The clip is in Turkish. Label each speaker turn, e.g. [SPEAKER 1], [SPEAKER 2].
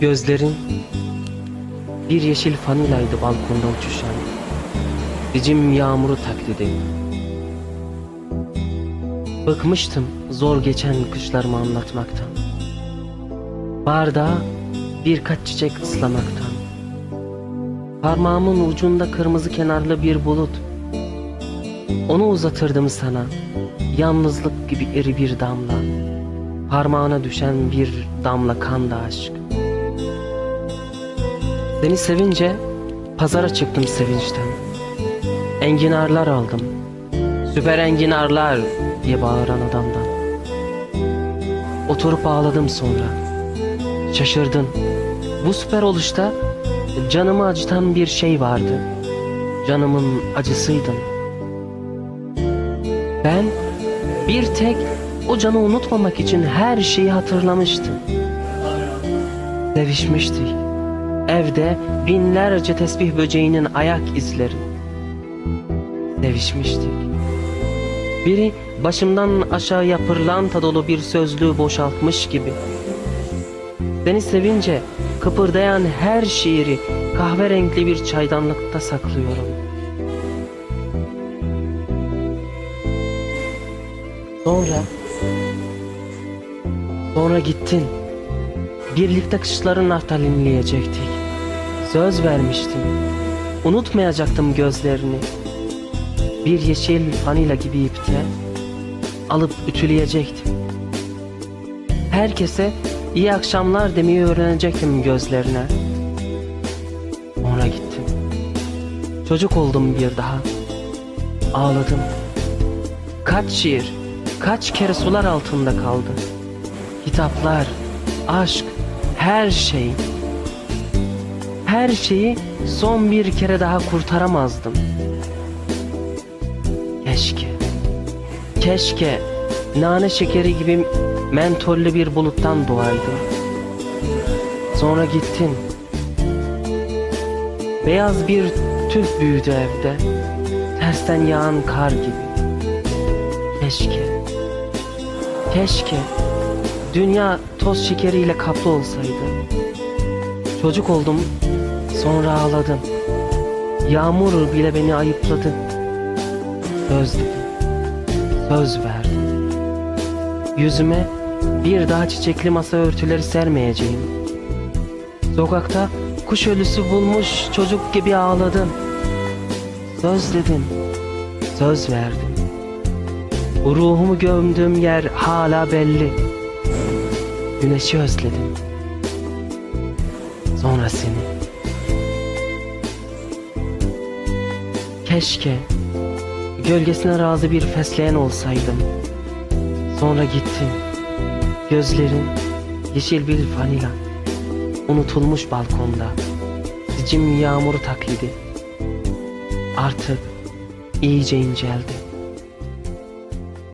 [SPEAKER 1] Gözlerin bir yeşil fanilaydı balkonda uçuşan. Dicim yağmuru taklidi. Bıkmıştım zor geçen kışlarımı anlatmaktan. Bardağa birkaç çiçek ıslamaktan. Parmağımın ucunda kırmızı kenarlı bir bulut. Onu uzatırdım sana. Yalnızlık gibi iri bir damla. Parmağına düşen bir damla kan da aşk. Seni sevince pazara çıktım sevinçten. Enginarlar aldım. Süper enginarlar diye bağıran adamdan. Oturup ağladım sonra. Şaşırdın. Bu süper oluşta canımı acıtan bir şey vardı. Canımın acısıydın. Ben bir tek o canı unutmamak için her şeyi hatırlamıştım. Sevişmiştik. Evde binlerce tesbih böceğinin ayak izleri. Sevişmiştik. Biri başımdan aşağıya pırlanta dolu bir sözlüğü boşaltmış gibi. Seni sevince kıpırdayan her şiiri kahverengi bir çaydanlıkta saklıyorum. Sonra Sonra gittin. Birlikte kışların naftalinleyecektik. Söz vermiştim. Unutmayacaktım gözlerini. Bir yeşil fanila gibi ipte alıp ütüleyecektim. Herkese iyi akşamlar demeyi öğrenecektim gözlerine. Sonra gittim. Çocuk oldum bir daha. Ağladım. Kaç şiir, kaç kere sular altında kaldı. Kitaplar, aşk, her şey. Her şeyi son bir kere daha kurtaramazdım. Keşke, keşke nane şekeri gibi mentollü bir buluttan doğaydım. Sonra gittin. Beyaz bir tüh büyüdü evde. Tersten yağan kar gibi. Keşke, keşke dünya toz şekeriyle kaplı olsaydı. Çocuk oldum, sonra ağladım. Yağmur bile beni ayıpladı. Söz dedim, söz verdim. Yüzüme bir daha çiçekli masa örtüleri sermeyeceğim. Sokakta kuş ölüsü bulmuş çocuk gibi ağladım. Söz dedim, söz verdim. Bu ruhumu gömdüğüm yer hala belli. Güneşi özledim. Sonra seni. Keşke gölgesine razı bir fesleğen olsaydım. Sonra gittin. Gözlerin yeşil bir vanila. Unutulmuş balkonda. Sicim yağmuru taklidi. Artık iyice inceldi.